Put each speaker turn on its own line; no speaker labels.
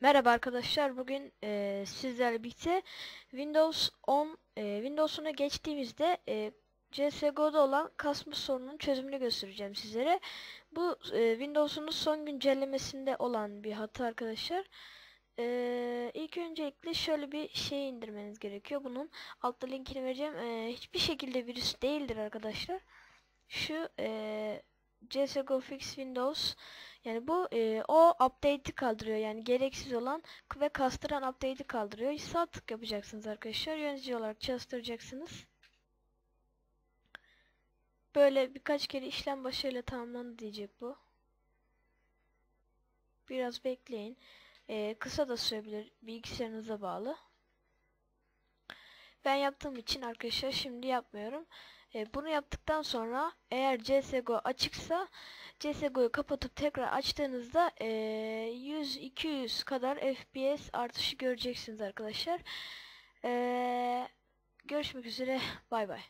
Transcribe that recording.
Merhaba arkadaşlar. Bugün e, sizlerle birlikte Windows 10 e, Windows'una geçtiğimizde e, CS:GO'da olan kasma sorununun çözümünü göstereceğim sizlere. Bu e, Windows'un son güncellemesinde olan bir hata arkadaşlar. E, ilk öncelikle şöyle bir şey indirmeniz gerekiyor. Bunun altta linkini vereceğim. E, hiçbir şekilde virüs değildir arkadaşlar. Şu e, CSGO Fix Windows yani bu e, o update'i kaldırıyor. Yani gereksiz olan ve kastıran update'i kaldırıyor. Sağ tık yapacaksınız arkadaşlar. Yönetici olarak çalıştıracaksınız. Böyle birkaç kere işlem başarıyla tamamlandı diyecek bu. Biraz bekleyin. E, kısa da sürebilir. Bilgisayarınıza bağlı. Ben yaptığım için arkadaşlar şimdi yapmıyorum. E, bunu yaptıktan sonra eğer CSGO açıksa CSGO'yu kapatıp tekrar açtığınızda e, 100-200 kadar FPS artışı göreceksiniz arkadaşlar. E, görüşmek üzere. Bay bay.